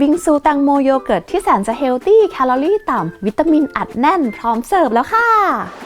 บิงซูแตงโมโยเกิร์ตที่แสนจะเฮลตี้แคลอรี่ต่ำ วิตามินอัดแน่นพร้อมเสิร์ฟแล้วค่ะ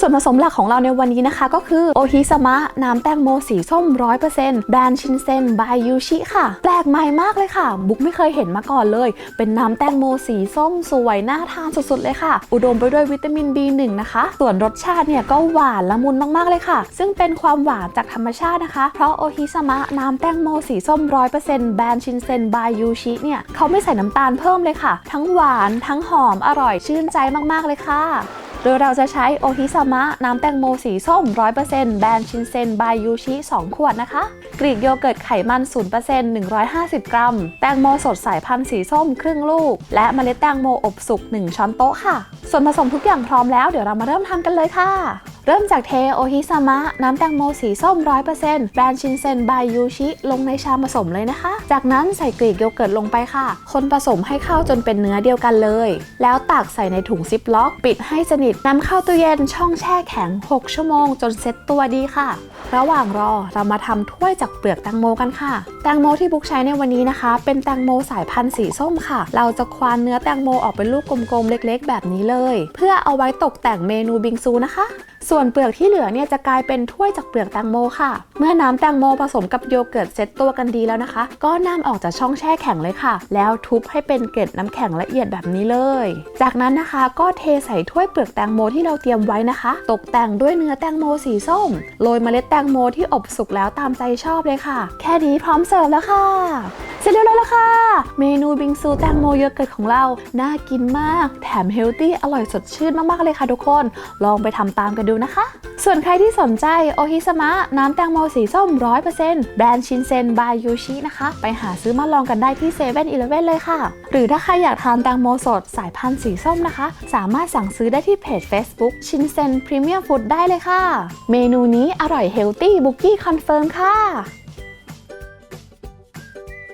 ส่วนผสมหลักของเราในวันนี้นะคะ ก็คือโอฮิสมะน้ำแตงโมสีส้ม 100%แบรนด์ชินเซนบายยูชิค่ะ แปลกใหม่มากเลยค่ะ บุ๊กไม่เคยเห็นมาก่อนเลย เป็นน้ำแตงโมสีส้มสวยน่าทานสุดๆเลยค่ะ อุดมไปด้วยวิตามิน B1 นะคะ ส่วนรสชาติเนี่ยก็หวานละมุนมากๆเลยค่ะ ซึ่งเป็นความหวานจากธรรมชาตินะคะ เพราะโอฮิสมะน้ำแตงโมสีส้ม 100%แบรนด์ชินเซนบายยูชิเนี่ยเขาไม่ใส่น้ำตาลเพิ่มเลยค่ะ ทั้งหวานทั้งหอมอร่อยชื่นใจมากๆเลยค่ะ โดยเราจะใช้โอฮิซามะน้ำแตงโมสีส้ม 100%แบรนด์ชินเซนบายยูชิ2ขวดนะคะ กรีกโยเกิร์ตไขมัน 0% 150 กรัม แตงโมสดสายพันธุ์สีส้มครึ่งลูก และเมล็ดแตงโมอบสุก 1 ช้อนโต๊ะค่ะ ส่วนผสมทุกอย่างพร้อมแล้วเดี๋ยวเรามาเริ่มทำกันเลยค่ะ เริ่มจากเทโอฮิซามะน้ำแตงโมสีส้ม 100%แบรนด์ชินเซนบายยูชิ ลงในชามผสมเลยนะคะ จากนั้นใส่กรีกโยเกิร์ตลงไปค่ะ คนผสมให้เข้าจนเป็นเนื้อเดียวกันเลย แล้วตักใส่ในถุงซิปล็อก ปิดให้สนิทนำเข้าตู้เย็นช่องแช่แข็ง 6 ชั่วโมง จนเซ็ตตัวดีค่ะ ระหว่างรอเรามาทำถ้วยจากเปลือกแตงโมกันค่ะ แตงโมที่บุ๊กใช้ในวันนี้นะคะ เป็นแตงโมสายพันธุ์สีส้มค่ะ เราจะควานเนื้อแตงโมออกเป็นลูกกลมๆเล็ก ๆ แบบนี้เลย เพื่อเอาไว้ตกแต่งเมนูบิงซูนะคะ ส่วนเปลือกที่เหลือเนี่ยจะกลายเป็นถ้วยจากเปลือกแตงโมค่ะ เมื่อน้ำแตงโมผสมกับโยเกิร์ตเซ็ตตัวกันดีแล้วนะคะ ก็นำออกจากช่องแช่แข็งเลยค่ะ แล้วทุบให้เป็นเกล็ดน้ำแข็งละเอียดแบบนี้เลย จากนั้นนะคะก็เทใส่ถ้วยเปลือกแตงโมที่เราเตรียมไว้นะคะ ตกแต่งด้วยเนื้อแตงโมสีส้มโรยเมล็ดแตงโมที่อบสุกแล้วตามใจชอบเลยค่ะ แค่นี้พร้อมเสิร์ฟแล้วค่ะ เสร็จเรียบร้อยแล้วค่ะ เมนูบิงซูแตงโมโยอเกิร์ตของเรา น่ากินมาก แถมเฮลตี้อร่อยสดชื่นมากๆเลยค่ะทุกคน ลองไปทำตามกันดูนะคะ ส่วนใครที่สนใจโอฮิสมะน้ำแตงโมสีส้ม 100%แบรนด์ชินเซนบายยูชินะคะ ไปหาซื้อมาลองกันได้ที่7 e เ e ่ e อเลเว่นเลยค่ะ หรือถ้าใครอยากทานแตงโมสดสายพันธุ์สีส้มนะคะ สามารถสั่งซื้อได้ที่เพจ Facebook ชินเซนพรีเมียมฟู้ดได้เลยค่ะ เมนูนี้อร่อยเฮลตี้บุกี้คอนเฟิร์มค่ะ